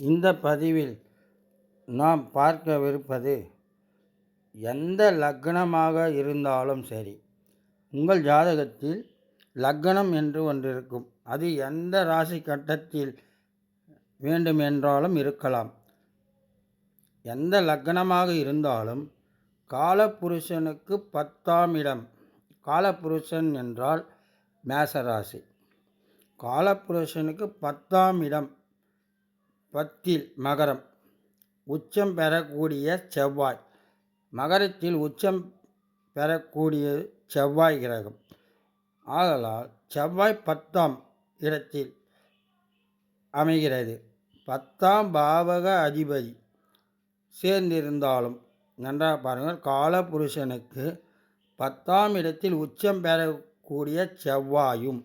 இந்த பதிவில் நாம் பார்க்கவிருப்பது எந்த லக்னமாக இருந்தாலும் சரி உங்கள் ஜாதகத்தில் லக்னம் என்று ஒன்று இருக்கும் அது எந்த ராசி கட்டத்தில் வேண்டுமென்றாலும் இருக்கலாம். எந்த லக்னமாக இருந்தாலும் காலப்புருஷனுக்கு பத்தாம் இடம். காலபுருஷன் என்றால் மேசராசி. காலபுருஷனுக்கு பத்தாம் இடம். பத்தில் மகரம். உச்சம் பெறக்கூடிய செவ்வாய். மகரத்தில் உச்சம் பெறக்கூடிய செவ்வாய் கிரகம். ஆதலால் செவ்வாய் பத்தாம் இடத்தில் அமைகிறது. பத்தாம் பாவக அதிபதி. சேர்ந்திருந்தாலும் நன்றாக பாருங்கள் காலபுருஷனுக்கு பத்தாம் இடத்தில் உச்சம் பெறக்கூடிய செவ்வாயும்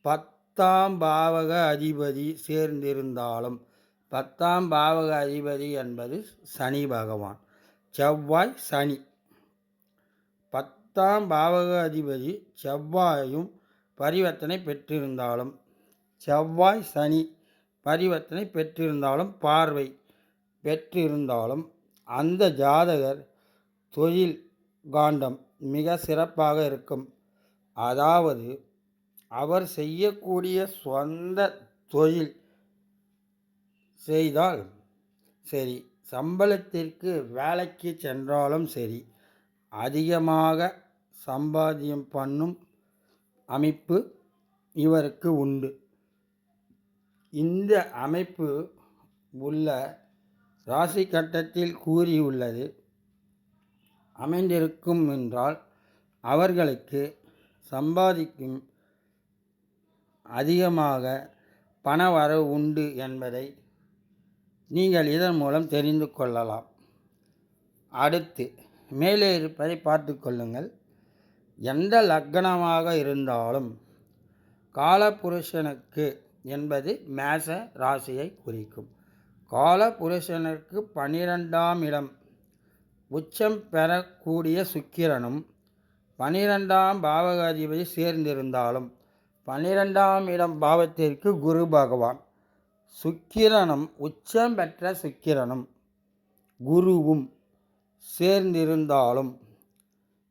பத்தாம் பாவக அதிபதி சேர்ந்திருந்தாலும் பத்தாம் பாவக அதிபதி என்பது சனி பகவான். செவ்வாய் சனி. பத்தாம் பாவக அதிபதி செவ்வாயும் பரிவர்த்தனை பெற்றிருந்தாலும் செவ்வாய் சனி பரிவர்த்தனை பெற்றிருந்தாலும் பார்வை பெற்றிருந்தாலும் அந்த ஜாதகர் தொழில் காண்டம் மிக சிறப்பாக இருக்கும். அதாவது அவர் செய்யக்கூடிய சொந்த தொழில் செய்தால் சரி. சம்பளத்திற்கு வேலைக்கு சென்றாலும் சரி. அதிகமாக சம்பாத்தியம் பண்ணும் அமைப்பு இவருக்கு உண்டு. இந்த அமைப்பு உள்ள ராசி கட்டத்தில் கூறியுள்ளது அமைந்திருக்கும் என்றால் அவர்களுக்கு சம்பாதிக்கும் அதிகமாக பண வரவு உண்டு என்பதை நீங்கள் இதன் மூலம் தெரிந்து கொள்ளலாம். அடுத்து மேலே இருப்பதை பார்த்து கொள்ளுங்கள். எந்த லக்னமாக இருந்தாலும் காலபுருஷனுக்கு என்பது மேச ராசியை குறிக்கும். காலபுருஷனுக்கு பனிரெண்டாம் இடம். உச்சம் பெறக்கூடிய சுக்கிரனும் பனிரெண்டாம் பாவகாதிபதி சேர்ந்திருந்தாலும் பன்னிரெண்டாம் இடம் பாவத்திற்கு குரு பகவான். சுக்கிரனும் உச்சம் பெற்ற சுக்கிரனும் குருவும் சேர்ந்திருந்தாலும்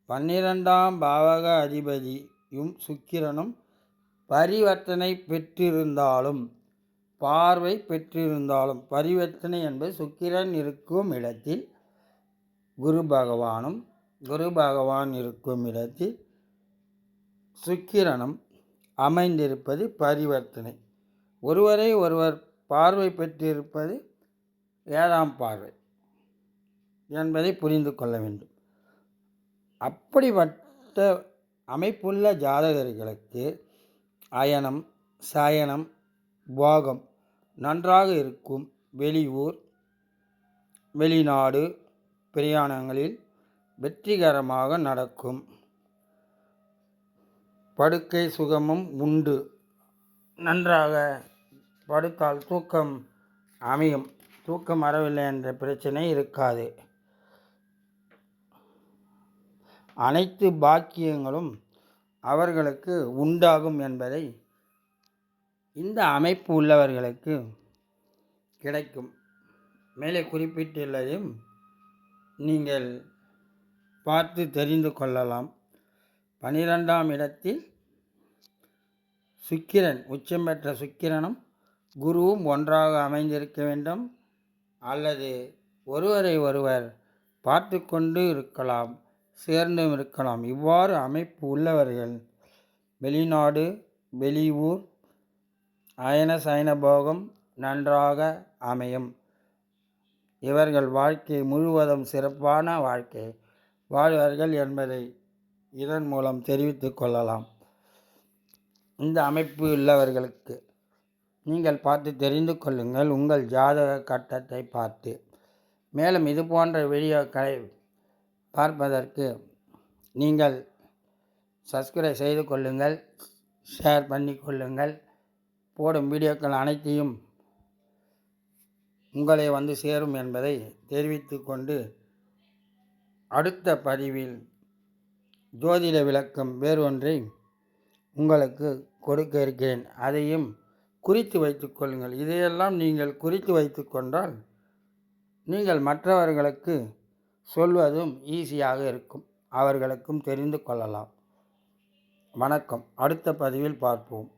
பன்னிரெண்டாம் பாவக அதிபதியும் சுக்கிரனும் பரிவர்த்தனை பெற்றிருந்தாலும் பார்வை பெற்றிருந்தாலும் பரிவர்த்தனை என்பது சுக்கிரன் இருக்கும் இடத்தில் குரு பகவானும் குரு பகவான் இருக்கும் இடத்தில் சுக்கிரனும் அமைந்திருப்பது பரிவர்த்தனை. ஒருவரை ஒருவர் பார்வை பெற்றிருப்பது ஏழாம் பார்வை என்பதை புரிந்து கொள்ள வேண்டும். அப்படிப்பட்ட அமைப்புள்ள ஜாதகர்களுக்கு அயனம் சயனம் போகம் நன்றாக இருக்கும் வெளியூர் வெளிநாடு பிரயாணங்களில் வெற்றிகரமாக நடக்கும். படுக்கை சுகமும் உண்டு. நன்றாக படுத்தால் தூக்கம் அமையும். தூக்கம் வரவில்லை என்ற பிரச்சனை இருக்காது. அனைத்து பாக்கியங்களும் அவர்களுக்கு உண்டாகும் என்பதை இந்த அமைப்பு உள்ளவர்களுக்கு கிடைக்கும். மேலே குறிப்பிட்டுள்ளதையும் நீங்கள் பார்த்து தெரிந்து கொள்ளலாம். பனிரெண்டாம் இடத்தில் சுக்கிரன் உச்சம் பெற்ற சுக்கிரனும் குருவும் ஒன்றாக அமைந்திருக்க வேண்டும். அல்லது ஒருவரை ஒருவர் பார்த்து கொண்டு இருக்கலாம் சேர்ந்தும் இருக்கலாம். இவ்வாறு அமைப்பு உள்ளவர்கள் வெளிநாடு வெளியூர் அயன சயன போகம் நன்றாக அமையும். இவர்கள் வாழ்க்கை முழுவதும் சிறப்பான வாழ்க்கை வாழ்வார்கள் என்பதை இதன் மூலம் தெரிவித்து கொள்ளலாம். இந்த அமைப்பு உள்ளவர்களுக்கு நீங்கள் பார்த்து தெரிந்து கொள்ளுங்கள் உங்கள் ஜாதக கட்டத்தை பார்த்து. மேலும் இது போன்ற வீடியோக்களை பார்ப்பதற்கு நீங்கள் சப்ஸ்கிரைப் செய்து கொள்ளுங்கள் ஷேர் பண்ணி கொள்ளுங்கள். போடும் வீடியோக்கள் அனைத்தையும் உங்களை வந்து சேரும் என்பதை தெரிவித்து கொண்டு அடுத்த பதிவில் ஜோதிட விளக்கம் வேறு ஒன்றை உங்களுக்கு கொடுக்க இருக்கிறேன். அதையும் குறித்து வைத்துக் கொள்ளுங்கள். இதையெல்லாம் நீங்கள் குறித்து வைத்து கொண்டால் நீங்கள் மற்றவர்களுக்கு சொல்வதும் ஈஸியாக இருக்கும். அவர்களுக்கும் தெரிந்து கொள்ளலாம். வணக்கம். அடுத்த பதிவில் பார்ப்போம்.